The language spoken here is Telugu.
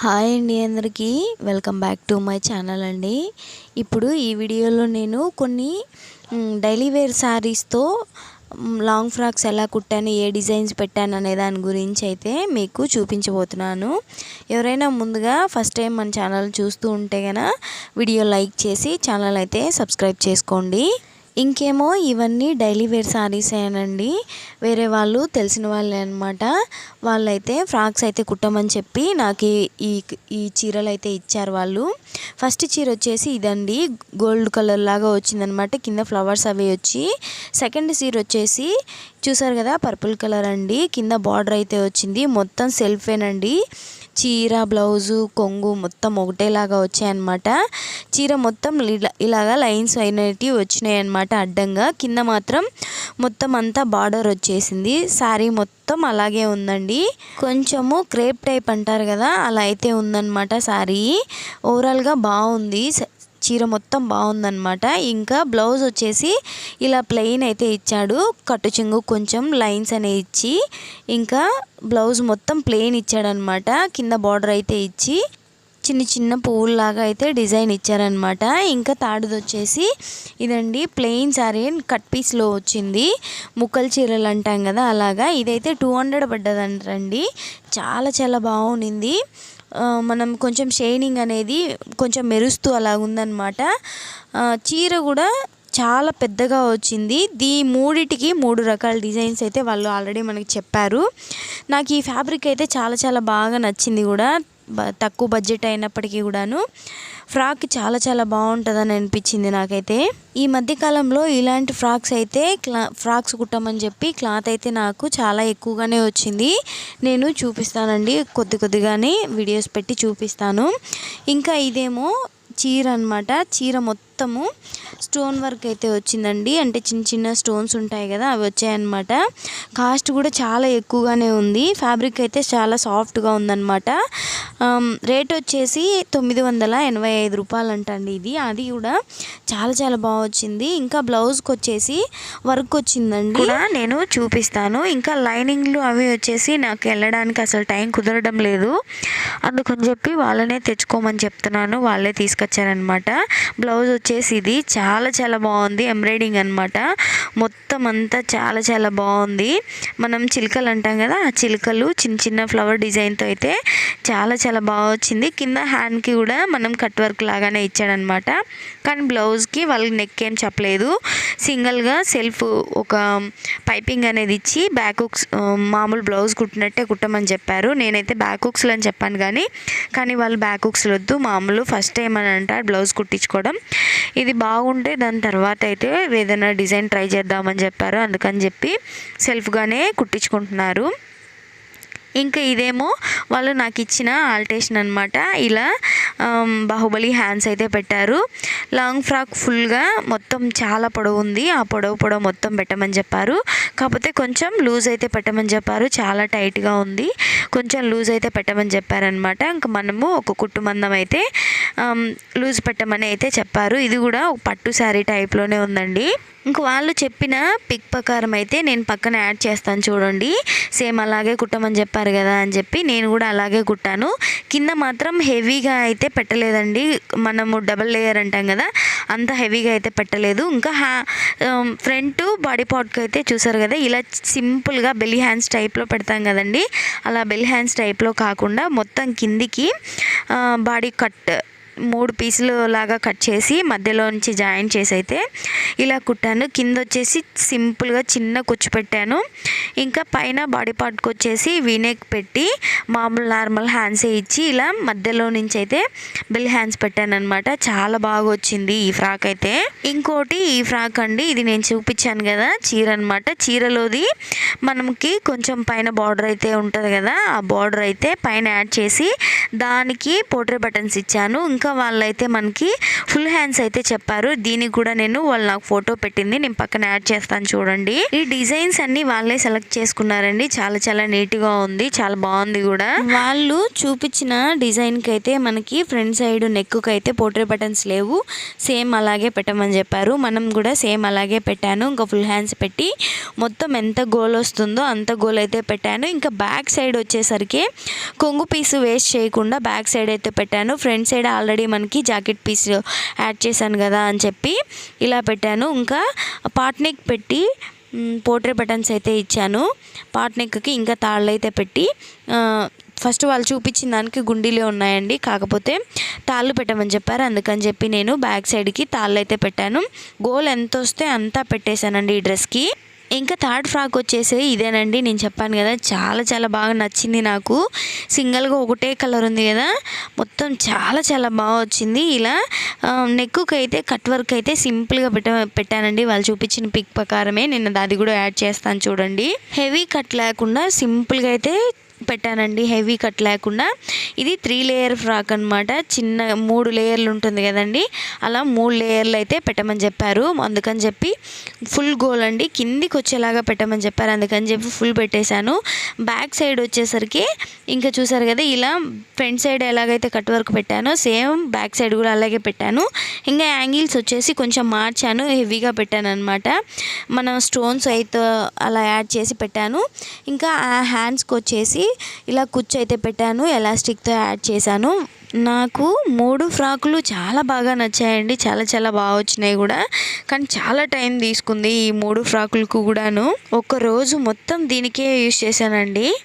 హాయ్ అండి అందరికీ. Welcome back to my channel అండి. ఇప్పుడు ఈ వీడియోలో నేను కొన్ని డైలీ వేర్ శారీస్తో లాంగ్ ఫ్రాక్స్ ఎలా కుట్టాను ఏ డిజైన్స్ పెట్టాను అనే దాని గురించి అయితే మీకు చూపించబోతున్నాను. ఎవరైనా ముందుగా ఫస్ట్ టైం మన ఛానల్ చూస్తూ ఉంటే కనుక వీడియో లైక్ చేసి ఛానల్ అయితే సబ్స్క్రైబ్ చేసుకోండి. ఇంకేమో ఇవన్నీ డైలీ వేర్ శారీసేనండి వేరే వాళ్ళు తెలిసిన వాళ్ళే అనమాట వాళ్ళైతే ఫ్రాక్స్ అయితే కుట్టమని చెప్పి నాకు ఈ- ఈ ఈ చీరలు అయితే ఇచ్చారు వాళ్ళు. ఫస్ట్ చీర వచ్చేసి ఇదండి. గోల్డ్ కలర్ లాగా వచ్చిందనమాట కింద ఫ్లవర్స్ అవి వచ్చి. సెకండ్ చీర వచ్చేసి చూసారు కదా పర్పుల్ కలర్ అండి. కింద బార్డర్ అయితే వచ్చింది. మొత్తం సెల్ఫేనండి. చీర బ్లౌజు కొంగు మొత్తం ఒకటేలాగా వచ్చాయన్నమాట. చీర మొత్తం ఇలా ఇలాగా లైన్స్ అయినవి వచ్చినాయి అన్నమాట అడ్డంగా. కింద మాత్రం మొత్తం అంతా బార్డర్ వచ్చేసింది. శారీ మొత్తం అలాగే ఉందండి. కొంచెము క్రేప్ టైప్ అంటారు కదా అలా అయితే ఉందన్నమాట శారీ ఓవరాల్గా బాగుంది. స- చీర మొత్తం బాగుందనమాట ఇంకా బ్లౌజ్ వచ్చేసి ఇలా ప్లెయిన్ అయితే ఇచ్చాడు. కట్టు చెంగు కొంచెం లైన్స్ అనేవి ఇచ్చి ఇంకా బ్లౌజ్ మొత్తం ప్లెయిన్ ఇచ్చాడనమాట కింద బార్డర్ అయితే ఇచ్చి చిన్న చిన్న పువ్వుల్లాగా అయితే డిజైన్ ఇచ్చారనమాట ఇంకా తాడుది వచ్చేసి ఇదండి ప్లెయిన్ శారీ కట్ పీస్లో వచ్చింది. ముక్కల చీరలు అంటాం కదా అలాగా. ఇదైతే టూ హండ్రెడ్ పడ్డదంటండి. చాలా చాలా బాగుంది మనం కొంచెం షైనింగ్ అనేది కొంచెం మెరుస్తూ అలా ఉందన్నమాట. చీర కూడా చాలా పెద్దగా వచ్చింది. దీ మూడిటికి మూడు రకాల డిజైన్స్ అయితే వాళ్ళు ఆల్రెడీ మనకి చెప్పారు. నాకు ఈ ఫ్యాబ్రిక్ అయితే చాలా చాలా బాగా నచ్చింది కూడా. తక్కువ బడ్జెట్ అయినప్పటికీ కూడాను ఫ్రాక్ చాలా చాలా బాగుంటుందని అనిపించింది నాకైతే. ఈ మధ్య కాలంలో ఇలాంటి ఫ్రాక్స్ అయితే క్లా ఫ్రాక్స్ కుట్టమని చెప్పి క్లాత్ అయితే నాకు చాలా ఎక్కువగానే వచ్చింది. నేను చూపిస్తానండి కొద్ది కొద్దిగానే వీడియోస్ పెట్టి చూపిస్తాను. ఇంకా ఇదేమో చీర అన్నమాట. చీర మొత్తము స్టోన్ వర్క్ అయితే వచ్చిందండి. అంటే చిన్న చిన్న స్టోన్స్ ఉంటాయి కదా అవి వచ్చాయన్నమాట. కాస్ట్ కూడా చాలా ఎక్కువగానే ఉంది. ఫ్యాబ్రిక్ అయితే చాలా సాఫ్ట్గా ఉందన్నమాట. రేట్ వచ్చేసి తొమ్మిది వందల ఎనభై ఐదు రూపాయలు అంటండి ఇది. అది కూడా చాలా చాలా బాగా వచ్చింది. ఇంకా బ్లౌజ్కి వచ్చేసి వర్క్ వచ్చిందండి. నేను చూపిస్తాను. ఇంకా లైనింగ్లు అవి వచ్చేసి నాకు వెళ్ళడానికి అసలు టైం కుదరడం లేదు. అందుకని చెప్పి వాళ్ళనే తెచ్చుకోమని చెప్తున్నాను. వాళ్ళే తీసుకొచ్చారనమాట బ్లౌజ్ వచ్చేసి ఇది చాలా చాలా చాలా బాగుంది. ఎంబ్రాయిడింగ్ అనమాట మొత్తం అంతా చాలా చాలా బాగుంది. మనం చిలుకలు అంటాం కదా ఆ చిలుకలు చిన్న చిన్న ఫ్లవర్ డిజైన్తో అయితే చాలా చాలా బాగా వచ్చింది. కింద హ్యాండ్కి కూడా మనం కట్ వర్క్ లాగానే ఇచ్చాడనమాట. కానీ బ్లౌజ్కి వాళ్ళకి నెక్ ఏం చెప్పలేదు. సింగిల్గా సెల్ఫ్ ఒక పైపింగ్ అనేది ఇచ్చి బ్యాక్ హుక్స్ మామూలు బ్లౌజ్ కుట్టినట్టే కుట్టమని చెప్పారు. నేనైతే బ్యాక్ హుక్స్లు అని చెప్పాను కానీ కానీ వాళ్ళు బ్యాక్ హుక్స్లు వద్దు. మామూలు ఫస్ట్ టైం అని అంటారు బ్లౌజ్ కుట్టించుకోవడం. ఇది బాగుంటే దాని తర్వాత అయితే ఏదైనా డిజైన్ ట్రై చేద్దామని చెప్పారు. అందుకని చెప్పి సెల్ఫ్గానే కుట్టించుకుంటున్నారు. ఇంకా ఇదేమో వాళ్ళు నాకు ఇచ్చిన ఆల్టేషన్ అనమాట ఇలా బాహుబలి హ్యాండ్స్ అయితే పెట్టారు. లాంగ్ ఫ్రాక్ ఫుల్గా మొత్తం చాలా పొడవు ఉంది. ఆ పొడవు పొడవు మొత్తం పెట్టమని చెప్పారు. కాకపోతే కొంచెం లూజ్ అయితే పెట్టమని చెప్పారు. చాలా టైట్గా ఉంది. కొంచెం లూజ్ అయితే పెట్టమని చెప్పారనమాట ఇంకా మనము ఒక కుట్టు అయితే లూజ్ పెట్టమని అయితే చెప్పారు. ఇది కూడా ఒక పట్టు శారీ టైప్లోనే ఉందండి. ఇంక వాళ్ళు చెప్పిన పిక్ ప్రకారం అయితే నేను పక్కన యాడ్ చేస్తాను చూడండి. సేమ్ అలాగే కుట్టమని చెప్పారు. కదా అని చెప్పి నేను కూడా అలాగే కుట్టాను. కింద మాత్రం హెవీగా అయితే పెట్టలేదండి. మనము డబల్ లేయర్ అంటాం కదా అంత హెవీగా అయితే పెట్టలేదు. ఇంకా హ్యా ఫ్రంట్ బాడీ పార్ట్కి అయితే చూసారు కదా ఇలా సింపుల్గా బెల్లీ హ్యాండ్స్ టైప్లో పెడతాం కదండి. అలా బెల్లీ హ్యాండ్స్ టైప్లో కాకుండా మొత్తం కిందికి బాడీ కట్ మూడు పీసులు లాగా కట్ చేసి మధ్యలో నుంచి జాయిన్ చేసి అయితే ఇలా కుట్టాను. కింద వచ్చేసి సింపుల్గా చిన్న కుచ్చు పెట్టాను. ఇంకా పైన బాడీ పార్ట్కి వచ్చేసి వీనెక్ పెట్టి మామూలు నార్మల్ హ్యాండ్సే ఇచ్చి ఇలా మధ్యలో నుంచి అయితే బిల్ హ్యాండ్స్ పెట్టాను అనమాట చాలా బాగా వచ్చింది ఈ ఫ్రాక్ అయితే. ఇంకోటి ఈ ఫ్రాక్ అండి ఇది నేను చూపించాను కదా చీర అనమాట చీరలోది మనకి కొంచెం పైన బార్డర్ అయితే ఉంటుంది కదా ఆ బార్డర్ అయితే పైన యాడ్ చేసి దానికి పోట్రే బటన్స్ ఇచ్చాను. ఇంకా ఇంకా వాళ్ళైతే మనకి ఫుల్ హ్యాండ్స్ అయితే చెప్పారు. దీనికి కూడా నేను వాళ్ళు నాకు ఫోటో పెట్టింది. నేను పక్కన యాడ్ చేస్తాను చూడండి. ఈ డిజైన్స్ అన్ని వాళ్ళే సెలెక్ట్ చేసుకున్నారండి. చాలా చాలా నీట్గా ఉంది. చాలా బాగుంది కూడా. వాళ్ళు చూపించిన డిజైన్కి అయితే మనకి ఫ్రంట్ సైడ్ నెక్కి అయితే పోట్రీ బటన్స్ లేవు. సేమ్ అలాగే పెట్టమని చెప్పారు. మనం కూడా సేమ్ అలాగే పెట్టాను. ఇంకా ఫుల్ హ్యాండ్స్ పెట్టి మొత్తం ఎంత గోల్ వస్తుందో అంత గోల్ అయితే పెట్టాను. ఇంకా బ్యాక్ సైడ్ వచ్చేసరికి కొంగు పీసు వేస్ట్ చేయకుండా బ్యాక్ సైడ్ అయితే పెట్టాను. ఫ్రంట్ సైడ్ ఆల్రెడీ మనకి జాకెట్ పీస్ యాడ్ చేశాను కదా అని చెప్పి ఇలా పెట్టాను. ఇంకా పాట్ నెక్ పెట్టి పోట్రే బటన్స్ అయితే ఇచ్చాను. పాట్ నెక్కి ఇంకా తాళ్ళు అయితే పెట్టి ఫస్ట్ వాళ్ళు చూపించిన దానికి గుండీలే ఉన్నాయండి. కాకపోతే తాళ్ళు పెట్టమని చెప్పారు. అందుకని చెప్పి నేను బ్యాక్ సైడ్కి తాళ్ళు అయితే పెట్టాను. గోల్ ఎంత వస్తే అంతా పెట్టేశానండి ఈ డ్రెస్కి. ఇంకా థర్డ్ ఫ్రాక్ వచ్చేసి ఇదేనండి. నేను చెప్పాను కదా చాలా చాలా బాగా నచ్చింది నాకు. సింగిల్గా ఒకటే కలర్ ఉంది కదా మొత్తం చాలా చాలా బాగా వచ్చింది. ఇలా నెక్కుకి అయితే కట్ వర్క్ అయితే సింపుల్గా పెట్ట పెట్టానండి. వాళ్ళు చూపించిన పిక్ ప్రకారమే నేను అది కూడా యాడ్ చేస్తాను చూడండి. హెవీ కట్ లేకుండా సింపుల్గా అయితే పెట్టానండి హెవీ కట్ లేకుండా. ఇది త్రీ లేయర్ ఫ్రాక్ అనమాట చిన్న మూడు లేయర్లు ఉంటుంది కదండి. అలా మూడు లేయర్లు అయితే పెట్టమని చెప్పారు. అందుకని చెప్పి ఫుల్ గోల్ అండి. కిందికి వచ్చేలాగా పెట్టమని చెప్పారు. అందుకని చెప్పి ఫుల్ పెట్టేశాను. బ్యాక్ సైడ్ వచ్చేసరికి ఇంకా చూసారు కదా ఇలా ఫ్రంట్ సైడ్ ఎలాగైతే కట్ వర్క్ పెట్టానో సేమ్ బ్యాక్ సైడ్ కూడా అలాగే పెట్టాను. ఇంకా యాంగిల్స్ వచ్చేసి కొంచెం మార్చాను. హెవీగా పెట్టాను అనమాట మన స్టోన్స్ అయితే అలా యాడ్ చేసి పెట్టాను. ఇంకా ఆ హ్యాండ్స్కి వచ్చేసి ఇలా కుచ్చు అయితే పెట్టాను ఎలాస్టిక్తో యాడ్ చేశాను. నాకు మూడు ఫ్రాకులు చాలా బాగా నచ్చాయండి. చాలా చాలా బాగా వచ్చినాయి కూడా. కానీ చాలా టైం తీసుకుంది ఈ మూడు ఫ్రాకులకు కూడాను. ఒక రోజు మొత్తం దీనికే యూస్ చేశానండి.